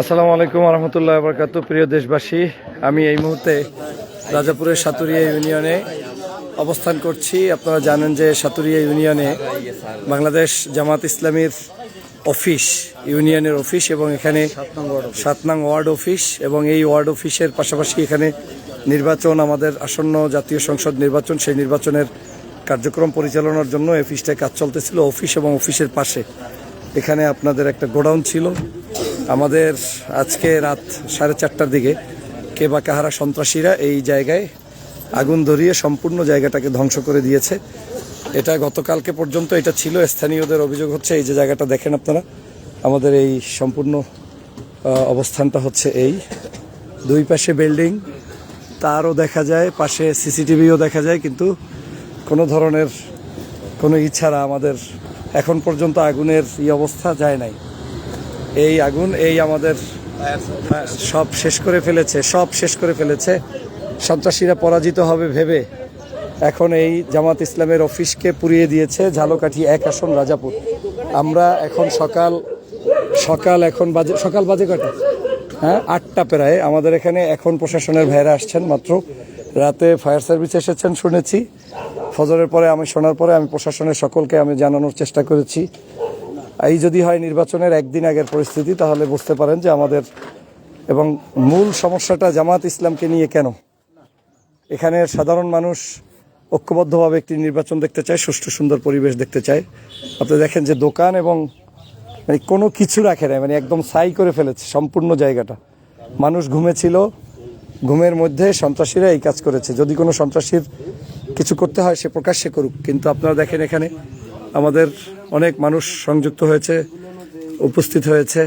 আসসালামু আলাইকুম রহমতুল্লাহ বরকাত প্রিয় দেশবাসী, আমি এই মুহূর্তে রাজাপুরের সাতুরিয়া ইউনিয়নে অবস্থান করছি। আপনারা জানেন যে সাতুরিয়া ইউনিয়নে বাংলাদেশ জামাত ইসলামীর অফিস, ইউনিয়নের অফিস এবং এখানে সাত নং ওয়ার্ড অফিস এবং এই ওয়ার্ড অফিসের পাশাপাশি এখানে নির্বাচন, আমাদের আসন্ন জাতীয় সংসদ নির্বাচন, সেই নির্বাচনের কার্যক্রম পরিচালনার জন্য অফিসটায় কাজ চলতেছিল, অফিস এবং অফিসের পাশে। এখানে আপনাদের একটা গোডাউন ছিল। আমাদের আজকে রাত সাড়ে চারটার দিকে কে বা কাহারা সন্ত্রাসীরা এই জায়গায় আগুন ধরিয়ে সম্পূর্ণ জায়গাটাকে ধ্বংস করে দিয়েছে। এটা গতকালকে পর্যন্ত এটা ছিল, স্থানীয়দের অভিযোগ হচ্ছে, এই যে জায়গাটা দেখেন আপনারা, আমাদের এই সম্পূর্ণ অবস্থানটা হচ্ছে এই। দুই পাশে বিল্ডিং, তারও দেখা যায়, পাশে সিসিটিভিও দেখা যায়, কিন্তু কোনো ধরনের কোনো ইচ্ছারা আমাদের এখন পর্যন্ত আগুনের এই অবস্থা যায় নাই। এই আগুন, এই আমাদের সব শেষ করে ফেলেছে, সব শেষ করে ফেলেছে। সন্ত্রাসীরা পরাজিত হবে ভেবে এখন এই জামাত ইসলামের অফিসকে পুড়িয়ে দিয়েছে ঝালকাঠি এক আসন রাজাপুর। আমরা এখন সকাল সকাল এখন বাজে, সকাল বাজে কটা হ্যাঁ আটটা প্রায়। আমাদের এখানে এখন প্রশাসনের ভাইরা আসছেন মাত্র। রাতে ফায়ার সার্ভিস এসেছেন শুনেছি। ফজরের পরে আমি শোনার পরে আমি প্রশাসনের সকলকে আমি জানানোর চেষ্টা করেছি। এই যদি হয় নির্বাচনের একদিন আগের পরিস্থিতি, তাহলে বুঝতে পারেন যে আমাদের এবং মূল সমস্যাটা জামাত ইসলামকে নিয়ে কেন? এখানে সাধারণ মানুষ ঐক্যবদ্ধভাবে একটি নির্বাচন দেখতে চায়, সুষ্ঠু সুন্দর পরিবেশ দেখতে চায়। আপনি দেখেন যে দোকান এবং মানে কোনো কিছু রাখে নাই মানে একদম সাই করে ফেলেছে সম্পূর্ণ জায়গাটা। মানুষ ঘুমেছিল, ঘুমের মধ্যে সন্ত্রাসীরা এই কাজ করেছে। যদি কোনো সন্ত্রাসীর কিছু করতে হয়, সে প্রকাশ্যে করুক। কিন্তু আপনারা দেখেন এখানে আমাদের অনেক মানুষ সংযুক্ত হয়েছে, উপস্থিত হয়েছে।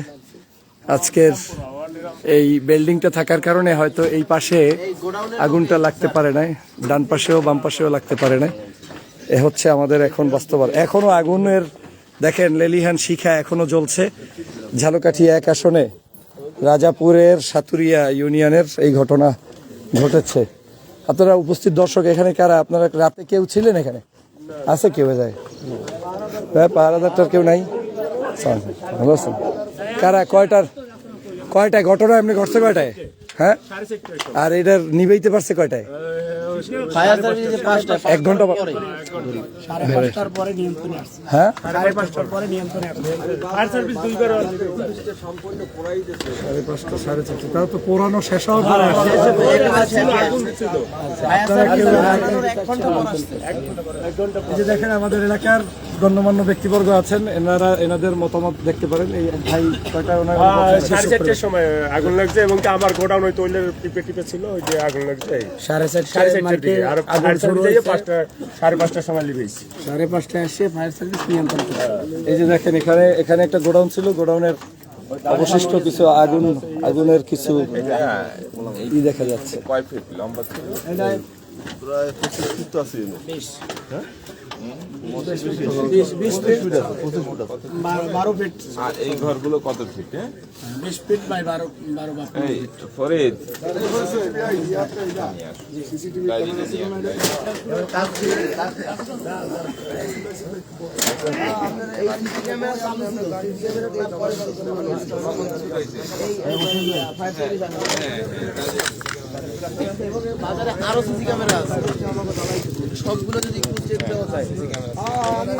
আজকের এই বিল্ডিংটা থাকার কারণে হয়তো এই পাশে আগুনটা লাগতে পারে নাই, ডান পাশেও বাম পাশেও লাগতে পারে নাই। এ হচ্ছে আমাদের এখন বাস্তবতা এখনও আগুনের, দেখেন লেলিহান শিখা এখনও জ্বলছে। ঝালকাঠি এক আসনে রাজাপুরের সাতুরিয়া ইউনিয়নের এই ঘটনা ঘটেছে। আপনারা উপস্থিত দর্শক এখানে কারা? আপনারা রাতে কেউ ছিলেন এখানে? আছে কেউ যায় হ্যাঁ পাহারাদারটার কেউ নাই? ভালো আছেন? কারা কয়টার? কয়টায়? ঘটনা এমনি ঘটছে কয়টায়? হ্যাঁ? আর এটার নিবেইতে পারছে কয়টায়? পাঁচটা এক ঘণ্টা হ্যাঁ? তাও তো পোড়ানো শেষ হওয়ার পরে। এই যে দেখেন আমাদের এলাকার গণ্যমান্য ব্যক্তিবর্গ আছেন এনারা এনাদের মতামত দেখতে পারেন। এই ভাই কয়টা সাড়ে চারটের সময় আগুন লাগছে এবং আমার গোডাউন ওই তৈলের টিপে টিপে ছিল? ওই যে আগুন লাগছে। সাড়ে দিকে আর পাঁচটা সাড়ে পাঁচটার সময় লিভেছি সাড়ে পাঁচটায় এসে ফায়ার সার্ভিস নিয়ন্ত্রণ করে এই যে দেখেন এখানে এখানে একটা গোডাউন ছিল গোডাউনের অবশিষ্ট কিছু আগুন আগুনের কিছু ই দেখা যাচ্ছে। কয় ফিট লম্বা ছিল? প্রায় পঁচিশ ফিট আছে। ফিট বারো- ফিট আর এই ঘরগুলো কত ফিট হ্যাঁ বিশ ফিট বাই বারো বারো বা এই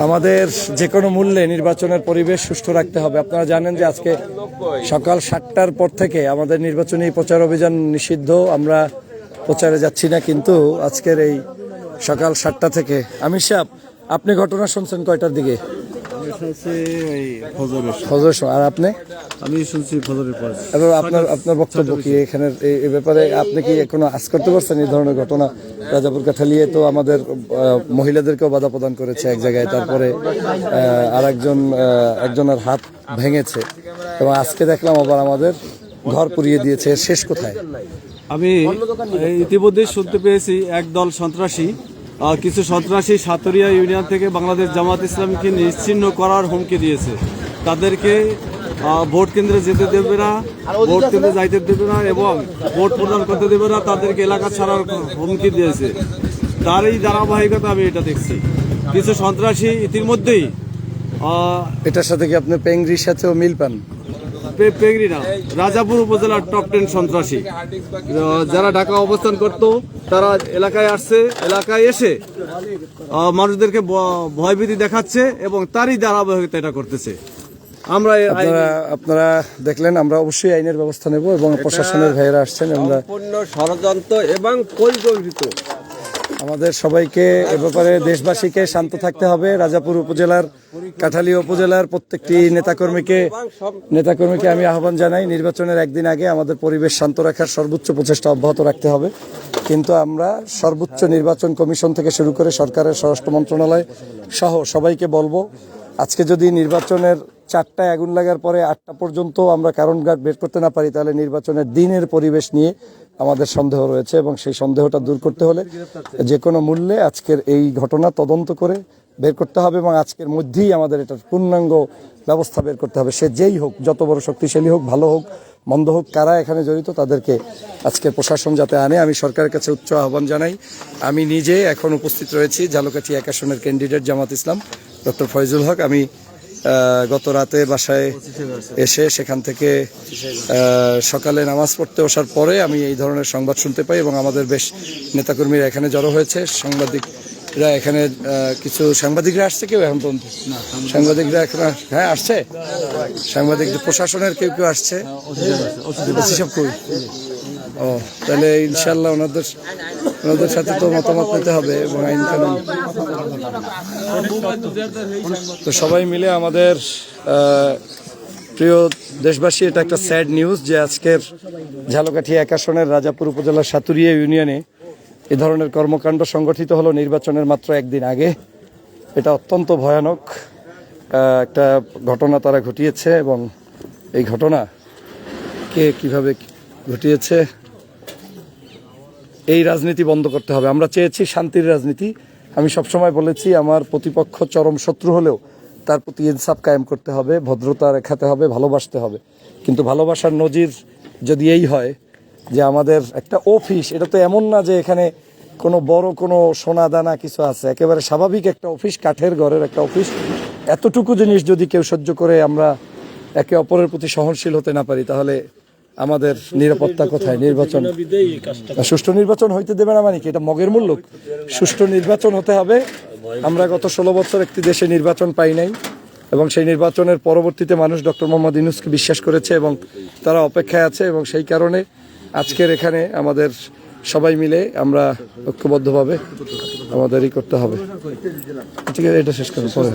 আমাদের যে কোনো মূল্যে নির্বাচনের পরিবেশ সুষ্ঠু রাখতে হবে। আপনারা জানেন যে আজকে সকাল সাতটার পর থেকে আমাদের নির্বাচনী প্রচার অভিযান নিষিদ্ধ। আমরা প্রচারে যাচ্ছি না, কিন্তু আজকের এই সকাল সাতটা থেকে। আমির সাহেব, আপনি ঘটনা শুনছেন কয়টার দিকে? ফজর সময়। আর আপনি? আমি শুনছি ফজরের পর। এবং আপনার আপনার বক্তব্য কি? এখানের এই- ব্যাপারে আপনি কি কোনো আজ করতে পারছেন এই ধরনের ঘটনা? রাজাপুর কাঠালিয়ে তো আমাদের মহিলাদেরকেও বাধা প্রদান করেছে এক জায়গায়। তারপরে আর একজন একজনের হাত ভেঙেছে। এবং আজকে দেখলাম আবার আমাদের ঘর পুড়িয়ে দিয়েছে। শেষ কোথায়? আমি ইতিমধ্যেই শুনতে পেয়েছি একদল সন্ত্রাসী কিছু সন্ত্রাসী সাতরিয়া ইউনিয়ন থেকে বাংলাদেশ জামাত ইসলামকে নিশ্চিহ্ন করার হুমকি দিয়েছে। তাদেরকে ভোট কেন্দ্রে যেতে দেবে না, ভোট কেন্দ্রে যাইতে দেবে না এবং ভোট প্রদান করতে দেবে না, তাদেরকে এলাকা ছাড়ার হুমকি দিয়েছে। তার এই ধারাবাহিকতা আমি এটা দেখছি। কিছু সন্ত্রাসী ইতিমধ্যেই এটার সাথে কি আপনি পেংরির সাথেও মিল পান? পেগরিনা রাজাপুর উপজেলার টপ টেন সন্ত্রাসী। আহ, যারা ঢাকা অবস্থান করত তারা এলাকায় আসছে এলাকায় এসে মানুষদেরকে ভয়ভীতি দেখাচ্ছে এবং তারই ধারাবাহিকতা এটা করতেছে। আমরা আইন- আপনারা আপনারা দেখলেন আমরা অবশ্যই আইনের ব্যবস্থা নেব এবং প্রশাসনের ভাইয়েরা আসছেন আমরা সম্পূর্ণ ষড়যন্ত্র এবং পরিকল্পিত আমাদের সবাইকে এ ব্যাপারে দেশবাসীকে শান্ত থাকতে হবে। রাজাপুর উপজেলার কাঠালিয়া উপজেলার প্রত্যেকটি নেতাকর্মীকে নেতাকর্মীকে আমি আহ্বান জানাই, নির্বাচনের একদিন আগে আমাদের পরিবেশ শান্ত রাখার সর্বোচ্চ প্রচেষ্টা অব্যাহত রাখতে হবে। কিন্তু আমরা সর্বোচ্চ নির্বাচন কমিশন থেকে শুরু করে সরকারের স্বরাষ্ট্র মন্ত্রণালয় সহ সবাইকে বলব, আজকে যদি নির্বাচনের চারটায় আগুন লাগার পরে আটটা পর্যন্ত আমরা কারণ গার্ড বের করতে না পারি, তাহলে নির্বাচনের দিনের পরিবেশ নিয়ে আমাদের সন্দেহ রয়েছে এবং সেই সন্দেহটা দূর করতে হলে যে কোনো মূল্যে আজকের এই ঘটনা তদন্ত করে বের করতে হবে এবং আজকের মধ্যেই আমাদের এটার পূর্ণাঙ্গ ব্যবস্থা বের করতে হবে। সে যেই হোক, যত বড় শক্তিশালী হোক, ভালো হোক, মন্দ হোক, কারা এখানে জড়িত তাদেরকে আজকে প্রশাসন যাতে আনে। আমি সরকারের কাছে উচ্চ আহ্বান জানাই। আমি নিজে এখন উপস্থিত রয়েছি ঝালকাঠি এক আসনের ক্যান্ডিডেট জামাত ইসলাম, ডক্টর ফয়জুল হক। আমি গত রাতে বাসায় এসে সেখান থেকে সকালে নামাজ পড়তে আসার পরে আমি এই ধরনের সংবাদ শুনতে পাই এবং আমাদের বেশ নেতাকর্মীরা এখানে জড়ো হয়েছে। সাংবাদিকরা এখানে কিছু সাংবাদিকরা আসছে কেউ এখন পর্যন্ত? সাংবাদিকরা এখন হ্যাঁ আসছে? সাংবাদিক প্রশাসনের কেউ কেউ আসছে? কই? ও, তাহলে ইনশাল্লাহ ওনাদের ওনাদের সাথে তো মতামত নিতে হবে এবং আইন কানুন। তো সবাই মিলে আমাদের প্রিয় দেশবাসী, এটা একটা স্যাড নিউজ যে আজকের ঝালকাঠি এক আসনের রাজাপুর উপজেলার সাতুরিয়া ইউনিয়নে এ ধরনের কর্মকাণ্ড সংগঠিত হলো নির্বাচনের মাত্র একদিন আগে। এটা অত্যন্ত ভয়ানক একটা ঘটনা তারা ঘটিয়েছে এবং এই ঘটনা কে কীভাবে ঘটিয়েছে এই রাজনীতি বন্ধ করতে হবে। আমরা চেয়েছি শান্তির রাজনীতি। আমি সবসময় বলেছি, আমার প্রতিপক্ষ চরম শত্রু হলেও তার প্রতি ইনসাফ কায়েম করতে হবে, ভদ্রতা রেখাতে হবে, ভালোবাসতে হবে। কিন্তু ভালোবাসার নজির যদি এই হয় যে আমাদের একটা অফিস, এটা তো এমন না যে এখানে কোনো বড় কোনো সোনা দানা কিছু আছে। একেবারে স্বাভাবিক একটা অফিস, কাঠের ঘরের একটা অফিস। এতটুকু জিনিস যদি কেউ সহ্য করে আমরা একে অপরের প্রতি সহনশীল হতে না পারি, তাহলে আমাদের নিরাপত্তা কোথায়? নির্বাচন। সুষ্ঠু নির্বাচন হইতে দেবে না মানে কি? এটা মগের মূল্য সুষ্ঠু নির্বাচন হতে হবে। আমরা গত ষোলো বছর একটি দেশে নির্বাচন পাই নাই এবং সেই নির্বাচনের পরবর্তীতে মানুষ ডক্টর মোহাম্মদ ইউনুসকে বিশ্বাস করেছে এবং তারা অপেক্ষায় আছে এবং সেই কারণে আজকের এখানে আমাদের সবাই মিলে আমরা ঐক্যবদ্ধভাবে আমাদেরই করতে হবে। ঠিক আছে এটা শেষ করুন পরে।